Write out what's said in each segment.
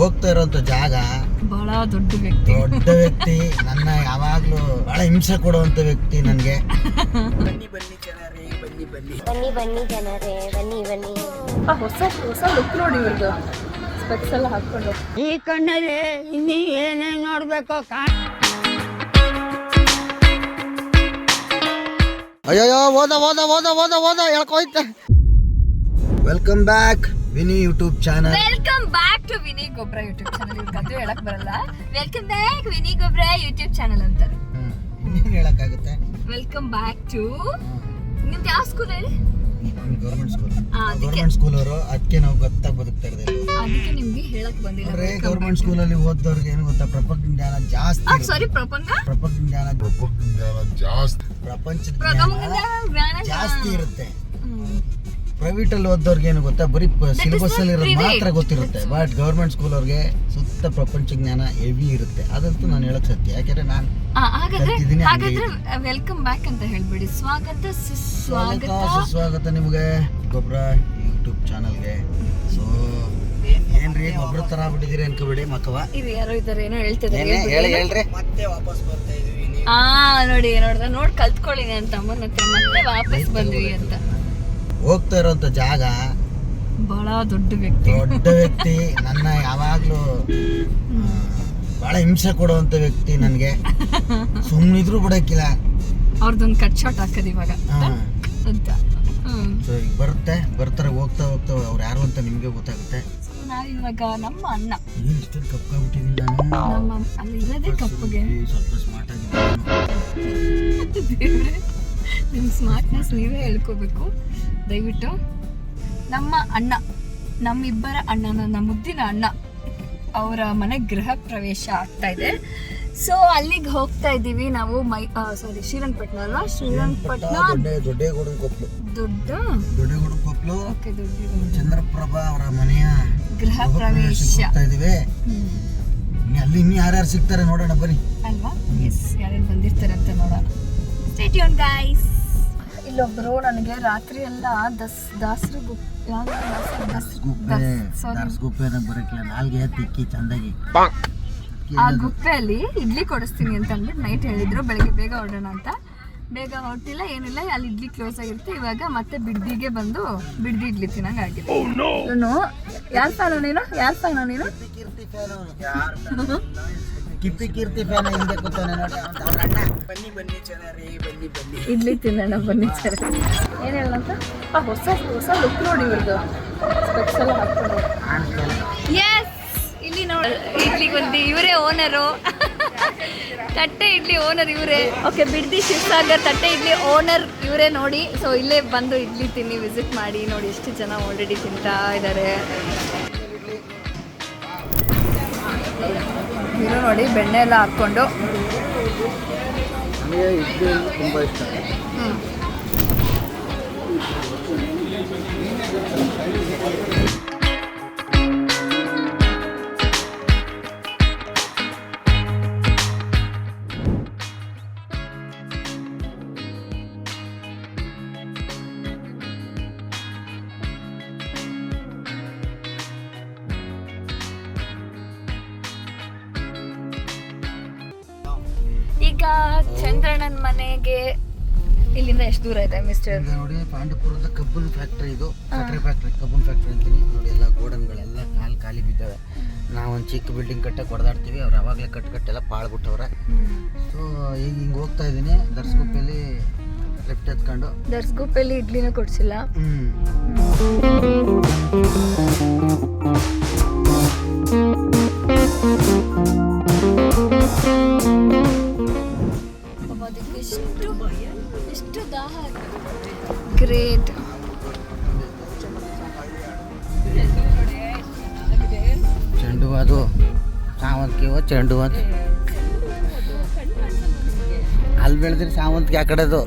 ಹೋಗ್ತಾ ಇರೋಂಥ ಜಾಗ ಬಹಳ ದೊಡ್ಡ ವ್ಯಕ್ತಿ. ದೊಡ್ಡ ವ್ಯಕ್ತಿ. ನನ್ನ ಯಾವಾಗ್ಲೂ ಬಹಳ ಹಿಂಸೆ ಕೊಡುವಂತ ವ್ಯಕ್ತಿ ನನ್ಗೆ. ಬನ್ನಿ ಬನ್ನಿ ಜನರೇ ಬನ್ನಿ ಬನ್ನಿ. ಬನ್ನಿ ಬನ್ನಿ ಜನರೇ ಬನ್ನಿ ಬನ್ನಿ. ಹೊಸ ಹೊಸ ಲುಕ್ ನೋಡಿ ಇವ್ರದ್ದು ಸ್ಪೆಕ್ಸ್ ಎಲ್ಲ ಹಾಕೊಂಡು ಈ ಕಣ್ಣಲ್ಲಿ ಇನ್ನೀ ಏನೇ ನೋಡ್ಬೇಕು ಅಯ್ಯೋ ಓದ ಓದ ಓದ ಓದ ಓದ ಹೇಳ್ಕೋಯ್ತೆ. Welcome back Vini YouTube channel welcome back to Vini ಗೊಬ್ರ ಯೂಟ್ಯೂಬ್ ಚಾನಲ್ ಇವ್ರ ಕದ್ದು ಹೇಳಕ್ ಬರಲ್ಲ. ವೆಲ್ಕಮ್ ಬ್ಯಾಕ್ ವಿನಿ ಗೊಬ್ರ ಯೂಟ್ಯೂಬ್ ಚಾನಲ್ ಅಂತಾರೆ ಇನ್ನೇನು ಹೇಳಕ್ಕಾಗುತ್ತೆ? ವೆಲ್ಕಮ್ ಬ್ಯಾಕ್ ಟು ನಿಮ್ದು ಯಾವ ಸ್ಕೂಲ್ ಹೇಳಿ? ಗೌರ್ಮೆಂಟ್ ಸ್ಕೂಲ್ ಆ, ಅದಕ್ಕೆ. ಗೌರ್ಮೆಂಟ್ ಸ್ಕೂಲ್ ಅವರು ಅದಕ್ಕೆ ನಾವು ಗೊತ್ತಾಗಿ ಬದುಕ್ತಾ ಇರೋದು ಅದಕ್ಕೆ ನಿಮ್ಗೆ ಹೇಳಕ್ ಬಂದಿಲ್ಲ. ಗೌರ್ಮೆಂಟ್ ಸ್ಕೂಲಲ್ಲಿ ಓದೋರ್ಗೆ ಏನು ಗೊತ್ತಾ? ಪ್ರಪಂಚ ಜ್ಞಾನ ಜಾಸ್ತಿ. ಸಾರಿ ಪ್ರಪಂಚ? ಪ್ರಪಂಚ ಜ್ಞಾನ ಪ್ರಪಂಚ ಜ್ಞಾನ ಜಾಸ್ತಿ. ಪ್ರಪಂಚದ ಜ್ಞಾನ ಜಾಸ್ತಿ ಇರುತ್ತೆ. ಪ್ರೈವೇಟ್ ಅಲ್ಲಿ ಓದೋರ್ಗೆ ಏನು ಗೊತ್ತಾ? ಬರೀ ಸಿಲೆಬಸ್ ಅಲ್ಲಿ ಇರೋದು ಮಾತ್ರ ಗೊತ್ತಿರುತ್ತೆ. ಬಟ್ ಗೌರ್ಮೆಂಟ್ ಸ್ಕೂಲ್ ಅವ್ರಿಗೆ ಸುತ್ತ ಪ್ರಪಂಚ ಜ್ಞಾನ ಹೆವಿ ಇರುತ್ತೆ. ಅದಂತೂ ನಾನು ಹೇಳಕ್ ಸತ್ಯ. ಯಾಕೆಂದ್ರೆ ನಾನು ಹಾಗಾದ್ರೆ ಹಾಗಾದ್ರೆ ವೆಲ್ಕಮ್ ಬ್ಯಾಕ್ ಅಂತ ಹೇಳ್ಬೇಡಿ. ಸ್ವಾಗತ ಸ್ವಾಗತ ಸುಸ್ವಾಗತ. ಸುಸ್ವಾಗತ ನಿಮಗೆ ಗೊಬ್ಬರ ಯೂಟ್ಯೂಬ್ ಚಾನಲ್ಗೆ ಸೊ ಏನ್ರಿ ಗೊಬ್ಬರ ತರ ಬಿಟ್ಟಿದ್ದೀರಿ ಅನ್ಕೋಬೇಡಿ ಮಕ್ಕವ. ಇದು ಯಾರೋ ಇದಾರೆ ಏನೋ ಹೇಳ್ತಿದ್ದಾರೆ. ಹೇಳಿ ಹೇಳ್ರಿ. ಮತ್ತೆ ವಾಪಸ್ ಬರ್ತಾ ಇದೀವಿ ಆ ನೋಡಿ ನೋಡ್ದ ನೋಡ್ ಕಲ್ತ್ಕೊಳ್ಳಿ ನನ್ನ ತಮ್ಮನ ಹತ್ರ ಮತ್ತೆ ವಾಪಸ್ ಬಂದ್ವಿ ಅಂತ. ಹೋಗ್ತಾ ಇರೋಂಥ ಜಾಗ ಬಹಳ ದೊಡ್ಡ ವ್ಯಕ್ತಿ. ದೊಡ್ಡ ವ್ಯಕ್ತಿ. ನನ್ನ ಯಾವಾಗಲೂ ಬಹಳ ಹಿಂಸೆ ಕೊಡುವಂತ ವ್ಯಕ್ತಿ ನನಗೆ. ಸುಮ್ಮನಿದ್ರು ಬಿಡಕ್ಕಿಲ್ಲ. ಅವ್ರದ್ದೊಂದು ಕಟ್ ಶಾಟ್ ಹಾಕದ್ ಇವಾಗ. ಅಂತ. ಸೊ ಈಗ ಬರುತ್ತೆ. ಬರ್ತಾರೆ ಹೋಗ್ತಾ ಹೋಗ್ತಾ ಅವ್ರು ಯಾರು ಅಂತ ನಿಮಗೆ ಗೊತ್ತಾಗುತ್ತೆ. ನಾವಿವಾಗ ನಮ್ಮ ಅಣ್ಣ. ಏನ್ ಇಷ್ಟೊಂದು ನಾನು. ನಮ್ಮ ಅಲ್ಲಿ ಇರೋದೇ ಕಪ್ಪಗೆ. ಸ್ವಲ್ಪ ಸ್ಮಾರ್ಟ್ ಆಗಿ ನಿಮ್ಮ ಸ್ಮಾರ್ಟ್ನೆಸ್ ನೀವೇ ಹೇಳ್ಕೋಬೇಕು. ದಯವಿಟ್ಟು ನಮ್ಮ ಅಣ್ಣ ನಮ್ಮಿಬ್ಬರ ಅಣ್ಣನ ನಮ್ಮ ಮುದ್ದಿನ ಅಣ್ಣ ಅವರ ಮನೆ ಗೃಹ ಪ್ರವೇಶ ಆಗ್ತಾ ಇದೆ. ಸೊ ಅಲ್ಲಿಗೆ ಹೋಗ್ತಾ ಇದ್ದೀವಿ ನಾವು ಮೈ ಸಾರಿ ಶ್ರೀರಂಗಪಟ್ಟಣ ಅಲ್ಲ ಶ್ರೀರಂಗಪಟ್ಟಣ ದೊಡ್ಡ ಓಕೆ ದೊಡ್ಡ ಚಂದ್ರಪ್ರಭಾ ಅವರ ಮನೆಯ ಗೃಹ ಪ್ರವೇಶ. ಇದೀವಿ ಅಲ್ಲಿ ಇನ್ನು ಯಾರ್ಯಾರು ಸಿಗ್ತಾರೆ ನೋಡೋಣ ಬನ್ನಿ. ಅಲ್ವಾ? ಎಸ್ ಯಾರ್ಯಾರು ಬಂದಿರ್ತಾರೆ ಅಂತ ನೋಡೋಣ. ಸ್ಟೇಟ್ ಗೈಸ್ ಇಲ್ಲೊಬ್ರು ನನಗೆ ರಾತ್ರಿ ಎಲ್ಲ ದಸ್ ದಾಸರು ಗುಪ್ ಗುಪ್ಪೆ ಸಾರಿ ದಾರ್ಸ್ ಗುಪ್ಪೆ ಬರಕ್ಕಿಲ್ಲ. ನಾಲ್ಗೆ ತಿಕ್ಕಿ ಚಂದಾಗಿ. ಆ ಗುಪ್ಪೆಯಲ್ಲಿ ಇಡ್ಲಿ ಕೊಡಿಸ್ತೀನಿ ಅಂತ ಅಂದ್ಬಿಟ್ಟು ನೈಟ್ ಹೇಳಿದ್ರು. ಬೆಳಗ್ಗೆ ಬೇಗ ಹೊರಡೋಣ ಅಂತ. ಬೇಗ ಹೊರಟಿಲ್ಲ ಏನಿಲ್ಲ ಅಲ್ಲಿ ಇಡ್ಲಿ ಕ್ಲೋಸ್ ಆಗಿರುತ್ತೆ. ಇವಾಗ ಮತ್ತೆ ಬಿಡ್ದಿಗೆ ಬಂದು ಬಿಡ್ದಿ ಇಡ್ಲಿ ತಿನ್ನಂಗ್ ಆಗಿದೆ ಇವನು ಯಾರ್ ಫ್ಯಾನು ನೀನು? ಯಾರ್ ಫ್ಯಾನು ನೀನು? ಕಿಪ್ಪಿ ಕೀರ್ತಿ ಫ್ಯಾನ್ ಹಿಂದೆ ಕೂತಾನೆ ನೋಡಿ. ಅವ್ರ ಅಣ್ಣ ಬನ್ನಿ ಬನ್ನಿ ಚೆನ್ನಾರಿ ಬನ್ನಿ ಬನ್ನಿ. ಇಡ್ಲಿ ತಿನ್ನೋಣ ಬನ್ನಿ ಸರ್ ಏನ್ ಹೇಳಂತ ಆ ಹೊಸ ಹೊಸ ಲುಕ್ ನೋಡಿ ಇವ್ರದ್ದು ಸ್ಪೆಕ್ಸ್ ಎಲ್ಲ ಹಾಕೊಂಡು ಎಸ್ ಇಲ್ಲಿ ನೋಡಿ ಇಡ್ಲಿ ಬಂದು. ಇವರೇ ಓನರು ತಟ್ಟೆ ಇಡ್ಲಿ ಓನರ್ ಇವರೇ. ಓಕೆ ಬಿಡ್ದಿ ಶಿವಸಾಗರ್ ತಟ್ಟೆ ಇಡ್ಲಿ ಓನರ್ ಇವರೇ ನೋಡಿ. ಸೊ ಇಲ್ಲೇ ಬಂದು ಇಡ್ಲಿ ತಿನ್ನಿ ವಿಸಿಟ್ ಮಾಡಿ. ನೋಡಿ ಎಷ್ಟು ಜನ ಆಲ್ರೆಡಿ ತಿಂತಾ ಇದ್ದಾರೆ ಇವರು ನೋಡಿ ಬೆಣ್ಣೆ ಎಲ್ಲ ಹಾಕ್ಕೊಂಡು. ನನಗೆ ಇಡ್ಲಿ ತುಂಬ ಇಷ್ಟ. ಈಗ ಚಂದ್ರಣ್ಣನ ಮನೆಗೆ ಇಲ್ಲಿಂದ ಎಷ್ಟು ದೂರ ಇದೆ ಮಿಸ್ಟರ್ ನೋಡಿ ಪಾಂಡಪುರದ ಕಬ್ಬನ್ ಫ್ಯಾಕ್ಟ್ರಿ ಇದು. ಸಕ್ಕರೆ ಫ್ಯಾಕ್ಟ್ರಿ ಕಬ್ಬನ್ ಫ್ಯಾಕ್ಟ್ರಿ ಅಂತೀನಿ. ನೋಡಿ ಎಲ್ಲ ಗೋಡನ್ಗಳೆಲ್ಲ ಖಾಲಿ ಖಾಲಿ ಬಿದ್ದಾವೆ. ನಾವು ಒಂದು ಚಿಕ್ಕ ಬಿಲ್ಡಿಂಗ್ ಕಟ್ಟಕ್ಕೆ ಹೊಡೆದಾಡ್ತೀವಿ. ಅವ್ರು ಅವಾಗಲೇ ಕಟ್ ಕಟ್ಟೆಲ್ಲ ಪಾಳ್ಬಿಟ್ಟವ್ರೆ. ಸೊ ಈಗ ಹಿಂಗೆ ಹೋಗ್ತಾ ಇದ್ದೀನಿ. ದರ್ಸ್ಗುಪ್ಪೆಯಲ್ಲಿ ಲೆಫ್ಟ್ ಎತ್ಕೊಂಡು. ದರ್ಸ್ಗುಪ್ಪಲ್ಲಿ ಇಡ್ಲಿನೂ ಕೊಡ್ಸಿಲ್ಲ. ಎಷ್ಟು ಎಷ್ಟು ದಾಹ ಗ್ರೇಟ್. ಚೆಂಡು ಹೂವು ಅದು ಸಾವಂತಿಗೆ ಚೆಂಡು ಅಂತ ಅದು ಅಲ್ಲಿ ಬೆಳೆದ್ರೆ ಸಾವಂತಿಗೆ ಆ ಕಡೆದು.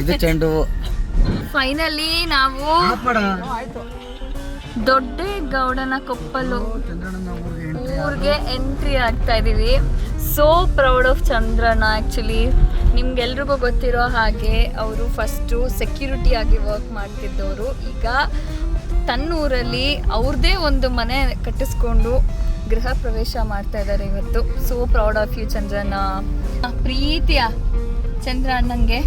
ಇದು ಚೆಂಡು ಹೂವು ಫೈನಲಿ ನಾವು ದೊಡ್ಡ ಗೌಡನ ಕೊಪ್ಪಲು ಊರಿಗೆ ಎಂಟ್ರಿ ಆಗ್ತಾ ಇದೀವಿ. ಸೋ ಪ್ರೌಡ್ ಆಫ್ ಚಂದ್ರನ ಆ್ಯಕ್ಚುಲಿ ನಿಮ್ಗೆಲ್ರಿಗೂ ಗೊತ್ತಿರೋ ಹಾಗೆ ಅವರು ಫಸ್ಟು ಸೆಕ್ಯೂರಿಟಿ ಆಗಿ ವರ್ಕ್ ಮಾಡ್ತಿದ್ದವರು. ಈಗ ತನ್ನೂರಲ್ಲಿ ಅವ್ರದ್ದೇ ಒಂದು ಮನೆ ಕಟ್ಟಿಸ್ಕೊಂಡು ಗೃಹ ಪ್ರವೇಶ ಮಾಡ್ತಾ ಇದ್ದಾರೆ ಇವತ್ತು. ಸೋ ಪ್ರೌಡ್ ಆಫ್ ಯು ಚಂದ್ರನ ಪ್ರೀತಿಯ ಚಂದ್ರ ಅಣ್ಣಂಗೆ.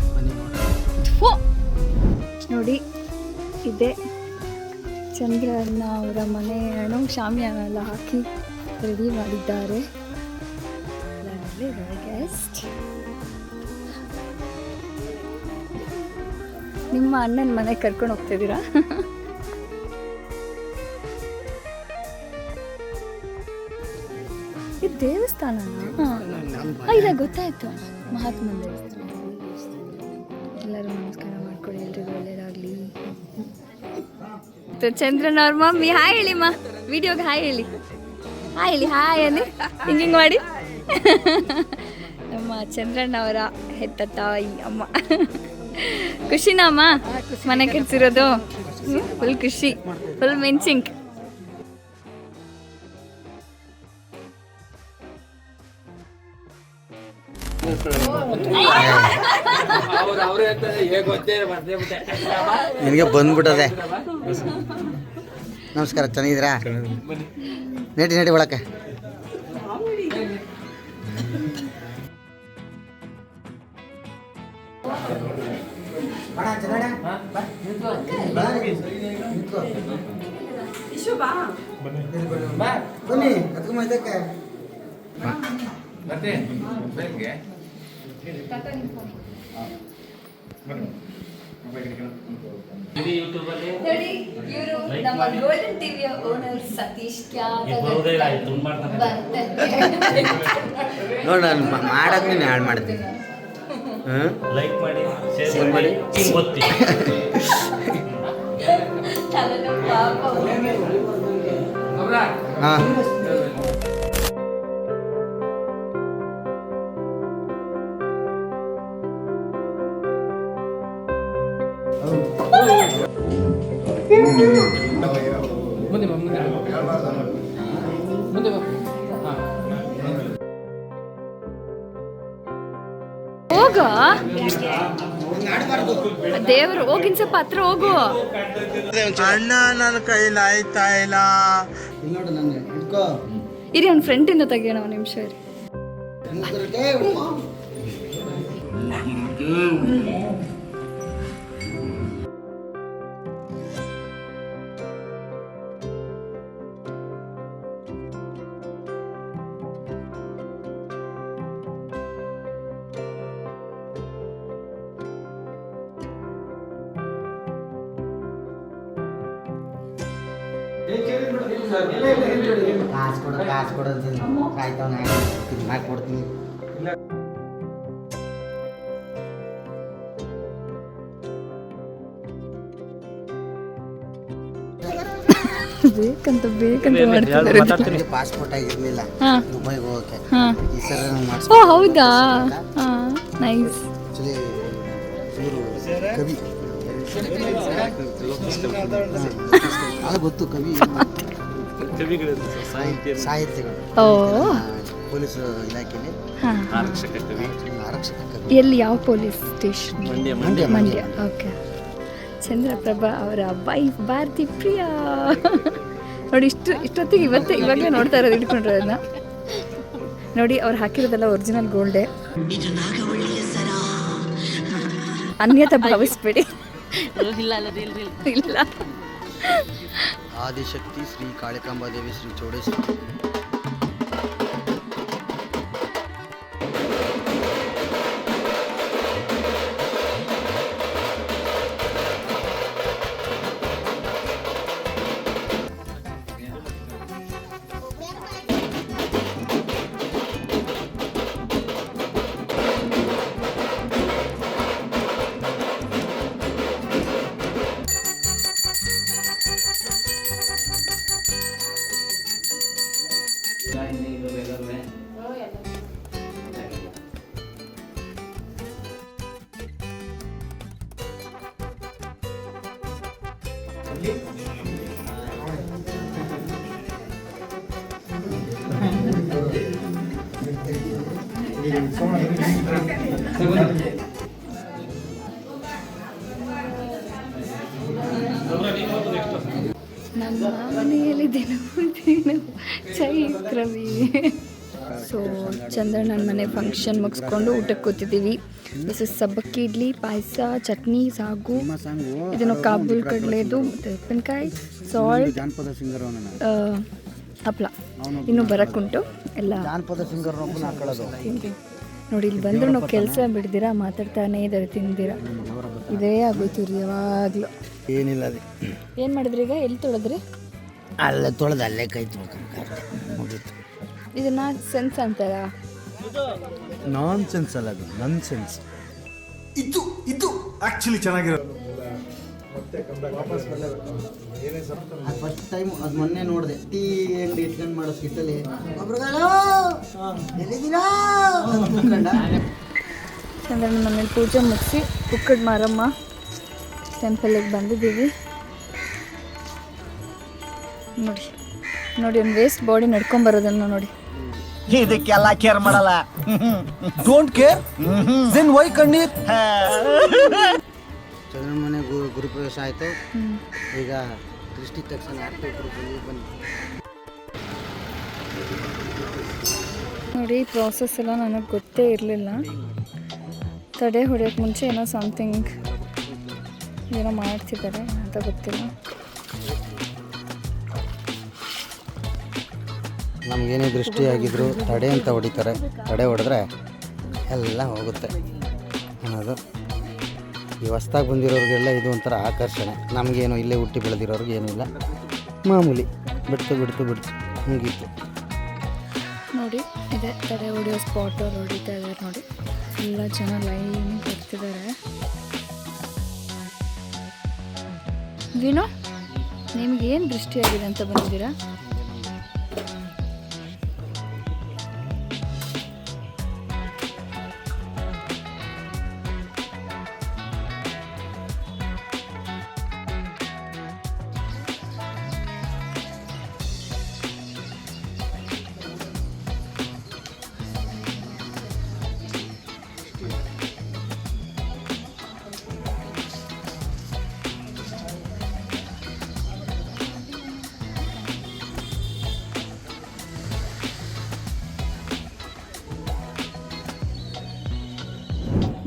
ನೋಡಿ, ಇದೆ. ಚಂದ್ರಣ್ಣ ಅವರ ಮನೆ ಅಣ್ಣ ಶಾಮಿಯಾನ ಎಲ್ಲ ಹಾಕಿ ರೆಡಿ ಮಾಡಿದ್ದಾರೆ. ಗೆಸ್ಟ್ ನಿಮ್ಮ ಅಣ್ಣನ ಮನೆ ಕರ್ಕೊಂಡು ಹೋಗ್ತಿದ್ದೀರಾ? ಇದು ದೇವಸ್ಥಾನ ಇಲ್ಲ ಗೊತ್ತಾಯ್ತು. ಮಹಾತ್ಮ ದೇವಸ್ಥಾನ. ಎಲ್ಲರೂ ನಮಸ್ಕಾರ ಮಾಡ್ಕೊಳ್ಳಿ ಎಲ್ರಿಗೂ ಒಳ್ಳೇದಾಗ್ಲಿ. ಚಂದ್ರನ್ ಅವ್ರ ಮಮ್ಮಿ ಹಾಯ್ ಹೇಳಿ ಮಾ. ವಿಡಿಯೋಗೆ ಹಾಯ್ ಹೇಳಿ. ಹಾಯ್ ಹೇಳಿ ಹಾಯ್ ಅಂದು ಹಿಂಗೆ ಹಿಂಗೆ ಮಾಡಿ. ನಮ್ಮ ಚಂದ್ರಣ್ಣವರ ಹೆತ್ತ ತಾಯಿ ಅಮ್ಮ. ಖುಷಿನಾ ಅಮ್ಮ ಮನೆ ಕೆಲ್ಸಿರೋದು ಫುಲ್ ಖುಷಿ. ಫುಲ್ ಮೆನ್ಸಿಂಗ್ ನಿನಗೆ ಬಂದ್ಬಿಟ್ಟದೆ. ನಮಸ್ಕಾರ ಚೆನ್ನಾಗಿದ್ದೀರಾ? ನಡಿ ನಡಿ ಒಳಕ್ಕೆ. ಬನ್ನಿ. ಕತ್ಕೊಂಬ ಇದಕ್ಕೆ ಇವರು ನಮ್ಮ ಗೋಲ್ಡನ್ ಟಿವಿಯ ಓನರ್ ಸತೀಶ್ ನೋಡಿ ನಾನು ಹಾಳು ಮಾಡ್ತೀನಿ. ಲೈಕ್ ಮಾಡಿ ಶೇರ್ ಮಾಡಿ. ಹಿಂಗ್ ಒತ್ತಿ. ಹಾಂ. ಹೋಗ ದೇವರು ಹೋಗಿನ್ ಸ್ವಲ್ಪ ಹತ್ರ ಹೋಗು. ಅಣ್ಣ ನನ್ನ ಕೈಲಿ ಆಯ್ತಾ ಇಲ್ಲ. ನೋಡು ನನ್ನ ಹಿಡ್ಕೋ. ಇರಿ ಅವ್ನ ಫ್ರೆಂಡಿಂದ ತೆಗಿಯೋಣ ಒಂದು ನಿಮಿಷ ಇರಿ. ಕಾಸು ಕೊಡು ಕಾಸು ಕೊಡು ಅಂತೀನಿ ಕಾಯ್ತಾವ ಮಾಡಿ ಕೊಡ್ತೀನಿ. ಬೇಕಂತ ಬೇಕಂತ ಮಾಡ್ತಿದ್ದಾರೆ. ಪಾಸ್ಪೋರ್ಟ್ ಆಗಿರ್ಲಿಲ್ಲ. ದುಬೈ ದುಬೈಗೆ ಹೋಗಕ್ಕೆ. ಈ ಸರ ನಾನು ಓ ಹೌದಾ? ಹಾ ನೈಸ್. ಕವಿ. ಗೊತ್ತು ಕವಿ ಸಾಹಿತ್ಯಗಳು ಓ. ಪೊಲೀಸ್ ಇಲಾಖೆಯಲ್ಲಿ ಆರಕ್ಷಕ ಕವಿ. ಆರಕ್ಷಕ ಕವಿ ಎಲ್ಲಿ? ಯಾವ police station? Mandya Mandya. Okay. Chandraprabha ಅವರ ವೈಫ್ ಭಾರತಿ ಪ್ರಿಯಾ. ನೋಡಿ ಇಷ್ಟು ಇಷ್ಟೊತ್ತಿಗೆ ಇವತ್ತೇ ಇವಾಗಲೇ ನೋಡ್ತಾ ಇರೋದು ಇಟ್ಕೊಂಡಿರೋದನ್ನ ನೋಡಿ ಅವ್ರು ಹಾಕಿರೋದೆಲ್ಲ ಒರಿಜಿನಲ್ ಗೋಲ್ಡೆ ಅನ್ಯತ ಭಾವಿಸ್ಬೇಡಿ. ಇಲ್ಲ ಆದಿಶಕ್ತಿ ಶ್ರೀ ಕಾಳಿಕಾಂಬಾದೇವಿ ಶ್ರೀ ಚೌಡೇಶ್ವರಿ ನಮ್ಮ ಮನೆಯಲ್ಲಿ ದಿನವೂ ದಿನ ಚೈತ್ರ ಚಂದ್ರಣ್ಣನ ಮನೆ ಫಂಕ್ಷನ್ ಮುಗಿಸ್ಕೊಂಡು ಊಟಕ್ಕೆ ಕೂತಿದ್ದೀವಿ. ದಿಸ್ ಇಸ್ ಸಬ್ಬಕ್ಕಿ ಇಡ್ಲಿ ಪಾಯಸ ಚಟ್ನಿ ಸಾಗು. ಇದನ್ನು ಕಾಬೂಲ್ ಕಡಲೆದು ಮತ್ತು ಉಪ್ಪಿನಕಾಯಿ ಸಾಲ್ಟ್ ಹಪ್ಳ. ಇನ್ನು ಬರೋಕ್ಕುಂಟು. ಎಲ್ಲ ನೋಡಿ ಇಲ್ಲಿ ಬಂದರೂ ನಾವು ಕೆಲಸ ಬಿಡ್ದಿರಾ ಮಾತಾಡ್ತಾನೆ ಇದ್ದಾರೆ ತಿಂದಿರಾ? ಇದೇ ಆಗೋಯ್ತು ರೀ ಯಾವಾಗಲೂ. ಏನಿಲ್ಲ ಅದೇ ಏನು ಮಾಡಿದ್ರಿ ಈಗ? ಎಲ್ಲಿ ತೊಳೆದ್ರಿ? ಅಲ್ಲೇ ತೊಳೆದು ಅಲ್ಲೇ ಕೈ ತೊಳ್ಕೊಂಡು ಮುಗೀತು. ಇದನ್ನ ಸೆನ್ಸ್ ಅಂತಾರ? ನಾನ್ ಸೆನ್ಸ್ ಅಲ್ಲ ಅದು ನನ್ ಸೆನ್ಸ್ ಇದು ಇದು ಆಕ್ಚುಲಿ ಚೆನ್ನಾಗಿರೋದು ಫಸ್ಟ್ ಟೈಮ್ ಅದು ಮೊನ್ನೆ ನೋಡಿದೆ. ಟೀ ಅಂಗಡಿ ಇಟ್ಕೊಂಡು ಮಾಡೋ ಸ್ಕಿಟ್ಟಲ್ಲಿ ಒಬ್ರುಗಳು ಎಲ್ಲಿದ್ದೀರಾ? ಅಂತ ಕೂತ್ಕೊಂಡ. ಚಂದ್ರನ ಮನೇಲಿ ಪೂಜೆ ಮುಗಿಸಿ ಕುಕ್ಕಡ್ ಮಾರಮ್ಮ ಟೆಂಪಲಿಗೆ ಬಂದಿದ್ದೀವಿ. ನೋಡಿ ನೋಡಿ ಒಂದು ವೇಸ್ಟ್ ಬಾಡಿ ನಡ್ಕೊಂಬರೋದನ್ನು ನೋಡಿ. ಇದಕ್ಕೆಲ್ಲ ಕೇರ್ ಮಾಡಲ್ಲ. ಡೋಂಟ್ ಕೇರ್ ದೆನ್ ವೈ ಕಣ್ಣೀರ್? ಚಂದ್ರನ ಮನೆ ಗುರು ಗುರುಪ್ರವೇಶ ಆಯಿತು. ಈಗ ದೃಷ್ಟಿ ತಕ್ಷಣ ಆರ್ತಿ ಬಂದು ನೋಡಿ ಪ್ರಾಸೆಸ್ ಎಲ್ಲ ನನಗೆ ಗೊತ್ತೇ ಇರಲಿಲ್ಲ. ತಡೆ ಹೊಡೆಯೋಕ್ಕೆ ಮುಂಚೆ ಏನೋ ಸಮಥಿಂಗ್ ಏನೋ ಮಾಡ್ತಿದ್ದಾರೆ ಅಂತ ಗೊತ್ತಿಲ್ಲ. ನಮಗೇನೇ ದೃಷ್ಟಿ ಆಗಿದ್ರು ತಡೆ ಅಂತ ಹೊಡಿತಾರೆ, ತಡೆ ಹೊಡೆದ್ರೆ ಎಲ್ಲ ಹೋಗುತ್ತೆ ಅನ್ನೋದು. ಈ ಹೊಸ್ದಾಗಿ ಬಂದಿರೋರಿಗೆಲ್ಲ ಇದು ಒಂಥರ ಆಕರ್ಷಣೆ. ನಮಗೇನು ಇಲ್ಲೇ ಹುಟ್ಟಿ ಬೆಳೆದಿರೋರಿಗೆ ಏನೂ ಇಲ್ಲ. ಮಾಮೂಲಿ ಬಿಡ್ತು ಬಿಡ್ತು ಬಿಡ್ತು. ಮುಗೀತು. ನೋಡಿ, ಇದೆ ತಡೆ ಹೊಡೆಯೋ ಸ್ಪಾಟು ಹೊಡಿತಾ ಇದ್ದಾರೆ ನೋಡಿ. ಎಲ್ಲ ಜನ ಲೈನ್ ಬರ್ತಿದ್ದಾರೆ. ಏನು ದೃಷ್ಟಿಯಾಗಿದೆ ಅಂತ ಬಂದಿದ್ದೀರಾ?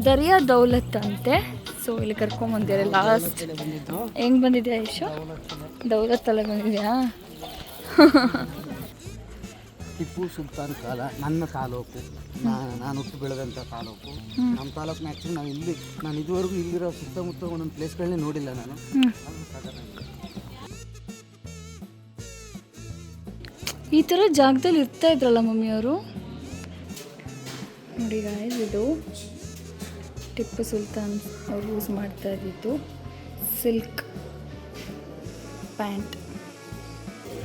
ದರಿಯಾ ದೌಲತ್ ಅಂತೆ. ಸೊ ಇಲ್ಲಿ ಕರ್ಕೊಂಬಂದಿದ್ದಾರೆ ಲಾಸ್ಟ್ ಹೆಂಗ್ ಬಂದಿದ್ಯಾ ಇಶು ದೌಲತ್ ಅಲ್ಲ ಬಂದಿದ್ಯಾ? ಟಿಪ್ಪು ಸುಲ್ತಾನ್ ಕಾಲ ನನ್ನ ತಾಲೂಕು. ನಾನು ಹುಟ್ಟು ಬೆಳೆದಂಥ ತಾಲೂಕು. ನಮ್ಮ ತಾಲೂಕಿನ ಆ್ಯಕ್ಚುಲಿ ನಾವು ಇಲ್ಲಿ ನಾನು ಇದುವರೆಗೂ ಇಲ್ಲಿರೋ ಸುತ್ತಮುತ್ತ ಒಂದೊಂದು ಪ್ಲೇಸ್ಗಳನ್ನೇ ನೋಡಿಲ್ಲ ನಾನು. ಈ ಥರ ಜಾಗದಲ್ಲಿ ಇರ್ತಾ ಇದ್ರಲ್ಲ ಮಮ್ಮಿಯವರು ನೋಡಿ ಗಾಯ್ಸ್ ಇದು ಟಿಪ್ಪು ಸುಲ್ತಾನ್ ಅವ್ರು ಯೂಸ್ ಮಾಡ್ತಾ ಇದ್ದಿದ್ದು ಸಿಲ್ಕ್ ಪ್ಯಾಂಟ್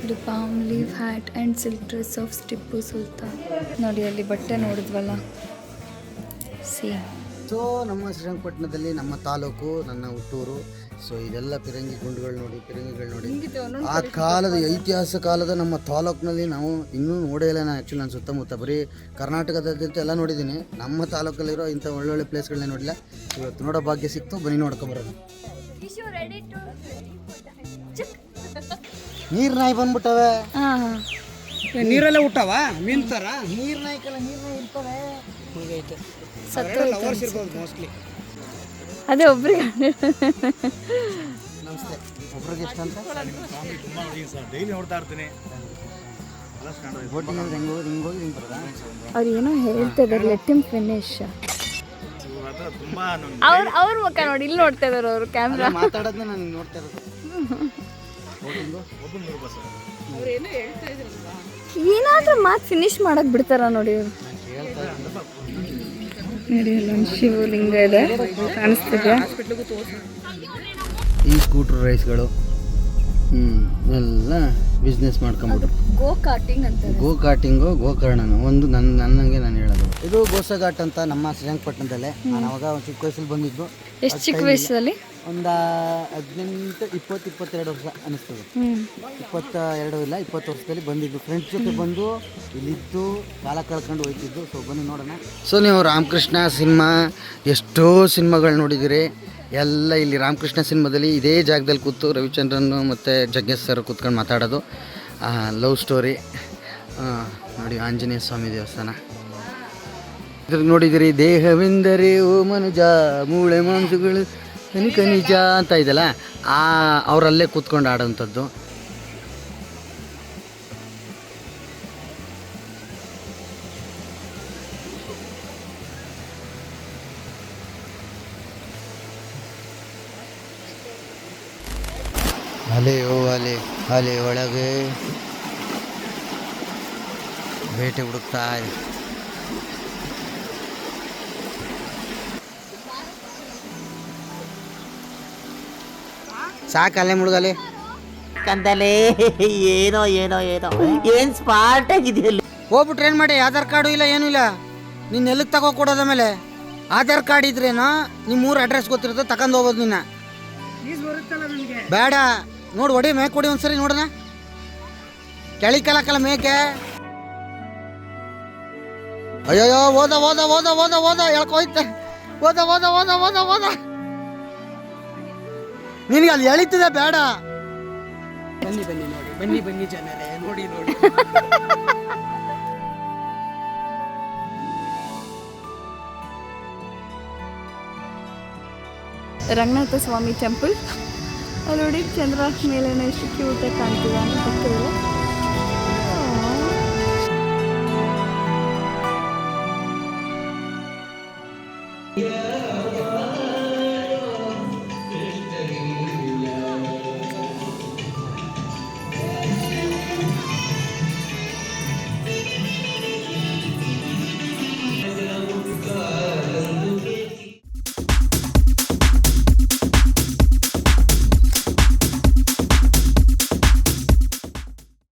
ಇದು palm leave hat and silk dress of Tipu Sultan. ನೋಡಿ, ಅಲ್ಲಿ ಬಟ್ಟೆ ನೋಡಿದ್ವಲ್ಲ? ಸಿ ಸೊ ನಮ್ಮ ಶ್ರೀರಂಗಪಟ್ಟಣದಲ್ಲಿ ನಮ್ಮ ತಾಲೂಕು, ನನ್ನ ಹುಟ್ಟೂರು ಸೊ ಇದೆಲ್ಲ ಪಿರಂಗಿ ಗುಂಡುಗಳು ನೋಡಿ ಪಿರಂಗಿಗಳು ನೋಡಿ. ಆ ಕಾಲದ ಐತಿಹಾಸಿಕ ಕಾಲದ ನಮ್ಮ ತಾಲೂಕಿನಲ್ಲಿ ನಾವು ಇನ್ನೂ ನೋಡೇ ಇಲ್ಲ ನಾನು ಆ್ಯಕ್ಚುಲಿ ನಾನು ಸುತ್ತಮುತ್ತ. ಬರೀ ಕರ್ನಾಟಕದಾದ್ಯಂತ ಎಲ್ಲ ನೋಡಿದ್ದೀನಿ. ನಮ್ಮ ತಾಲೂಕಲ್ಲಿರೋ ಇಂಥ ಒಳ್ಳೊಳ್ಳೆ ಪ್ಲೇಸ್ಗಳನ್ನ ನೋಡಿಲ್ಲ. ಇವತ್ತು ನೋಡೋ ಭಾಗ್ಯ ಸಿಕ್ತು ಬನ್ನಿ ನೋಡ್ಕೊಂಬರೋದು ನೀರು ನಾಯಿ ಬಂದ್ಬಿಟ್ಟವೆ. ಹಾಂ ನೀರೆಲ್ಲ ಹುಟ್ಟವ ಮೀನ್ ತರ? ನೀರು ನಾಯ್ಕಲ್ಲ ನೀರು ನಾಯಿ ಇರ್ತವೆ. ಲವರ್ಸ್ ಇರ್ಬೋದು ಮೋಸ್ಟ್ಲಿ ಅದೇ ಒಬ್ರಿಗೆ. ನಮಸ್ತೆ. ಒಬ್ರಿಗೆ ಎಷ್ಟು ಅಂತ? ಡೈಲಿ ನೋಡ್ತಾ ಇರ್ತೀನಿ ಅವ್ರು ಏನೋ ಹೇಳ್ತಾ ಇದ್ದಾರೆ ಲೆಟ್ ಹಿಮ್ ಫಿನಿಶ್ ಅವ್ರ ಅವ್ರ ಮುಖ ನೋಡಿ ಇಲ್ಲಿ ನೋಡ್ತಾ ಇದಾರೆ ಅವರು ಕ್ಯಾಮ್ರಾ ಮಾತಾಡೋದನ್ನ ನಾನು ನೋಡ್ತಾ ಇರೋದು. ಏನಾದ್ರೂ ಮಾತು ಫಿನಿಶ್ ಮಾಡಕ್ ಬಿಡ್ತಾರ ನೋಡಿ ಇವರು? ನೋಡಿ ಅಲ್ಲೊಂದು ಶಿವಲಿಂಗ ಇದೆ. ಕಾಣಿಸ್ತಿದೆ. ಈ ಸ್ಕೂಟರ್ ರೈಸ್ಗಳು ಹ್ಞೂ ಎಲ್ಲ ಬಿಸ್ನೆಸ್ ಮಾಡ್ಕೊಂಬಿಟ್ರು. ಗೋ ಕಾಟಿಂಗ್ ಅಂತ ಗೋ ಕಾರ್ಟಿಂಗು ಗೋಕರ್ಣನು ಒಂದು ನನ್ನ ನನ್ನಂಗೆ ನಾನು ಹೇಳೋದು. ಇದು ಗೋಸಘಾಟ್ ಅಂತ ನಮ್ಮ ಶ್ರೀರಂಗಪಟ್ಟಣದಲ್ಲೇ. ನಾನು ಅವಾಗ ಒಂದು ಚಿಕ್ಕ ವಯಸ್ಸಲ್ಲಿ ಬಂದಿದ್ದು. ಎಷ್ಟು ಚಿಕ್ಕ ವಯಸ್ಸಲ್ಲಿ? ಒಂದು ಹದಿನೆಂಟು, ಇಪ್ಪತ್ತು, ಇಪ್ಪತ್ತೆರಡು ವರ್ಷ ಅನಿಸ್ತದೆ. ಇಪ್ಪತ್ತ ಎರಡು ಇಲ್ಲ, ಇಪ್ಪತ್ತು ವರ್ಷದಲ್ಲಿ ಬಂದಿದ್ದು. ಫ್ರೆಂಡ್ಸ್ ಜೊತೆ ಬಂದು ಇಲ್ಲಿದ್ದು ಕಾಲ ಕಳ್ಕೊಂಡು ಹೋಗ್ತಿದ್ದು ಸೊ ಬನ್ನಿ ನೋಡೋಣ. ಸೊ ನೀವು ರಾಮಕೃಷ್ಣ ಸಿನಿಮಾ, ಎಷ್ಟೋ ಸಿನಿಮಾಗಳು ನೋಡಿದ್ದೀರಿ. ಎಲ್ಲ ಇಲ್ಲಿ ರಾಮಕೃಷ್ಣ ಸಿನಿಮಾದಲ್ಲಿ ಇದೇ ಜಾಗದಲ್ಲಿ ಕೂತು ರವಿಚಂದ್ರನ್ ಮತ್ತು ಜಗ್ಗೇಶ್ ಸರ್ ಕೂತ್ಕೊಂಡು ಮಾತಾಡೋದು. ಲವ್ ಸ್ಟೋರಿ ನೋಡಿ ಆಂಜನೇಯ ಸ್ವಾಮಿ ದೇವಸ್ಥಾನ. ಇದ್ರಲ್ಲಿ ನೋಡಿದಿರಿ ದೇಹವೆಂದರೆ ಓ ಮನುಜ, ಮೂಳೆ ಮಾಂಸಗಳು ಖನಿಕ ನಿಜ ಅಂತ ಇದೆಯಲ್ಲ, ಆ ಅವರಲ್ಲೇ ಕೂತ್ಕೊಂಡು ಆಡೋಂಥದ್ದು. ಅಲೆ ಓ ಅಲೆ ಅಲೆ ಒಳಗೆ ಬೇಟೆ ಹುಡುಕ್ತಾ ಇದೆ ಮುಳುಗಲಿ ಕಂದಲೇ ಏನೋ ಏನೋ ಏನೋ. ಏನ್ ಸ್ಮಾರ್ಟ್ ಆಗಿದೆಯಲ್ಲ ಹೋಗ್ಬಿಟ್ರೆ ಏನು ಮಾಡಿ ಆಧಾರ್ ಕಾರ್ಡು ಇಲ್ಲ ಏನೂ ಇಲ್ಲ. ನಿನ್ನ ಎಲ್ಲಿಗೆ ತಗೋ ಕೊಡೋದ ಮೇಲೆ ಆಧಾರ್ ಕಾರ್ಡ್ ಇದ್ರೇನೋ ನಿಮ್ಮ ಊರ ಅಡ್ರೆಸ್ ಗೊತ್ತಿರುತ್ತೆ ತಗೊಂಡು ಹೋಗೋದು ನಿನ್ನ. ಬೇಡ. ನೋಡಿ ಒಡಿ ಮೇಕ್ ಕೊಡಿ ಒಂದ್ಸರಿ ನೋಡೋಣ. ಕೆಳಿ ಕಲಕಲ್ಲ ಮೇಕೆ. ಅಯ್ಯೋ ಓದ ಓದ ಓದ ಓದ ಓದ ಹೇಳ್ಕೋಯ್ತೆ. ಓದ ಓದ ಓದ ಓದ ಓದ ನಿನಗೆ ಅಲ್ಲಿ ಎಳಿತದೆ ಬೇಡ. ಬನ್ನಿ ಬನ್ನಿ ನೋಡಿ ಬನ್ನಿ ಬನ್ನಿ ಜನರೇ ನೋಡಿ ನೋಡಿ. ರಂಗನಾಥ ಸ್ವಾಮಿ ಟೆಂಪಲ್. ಅಲ್ಲಿ ನೋಡಿ ಚಂದ್ರ ಮೇಲೆ ಎಷ್ಟು ಕ್ಯೂಟಾಗಿ ಕಾಣ್ತಿದೆ ಅಂತ ಆ.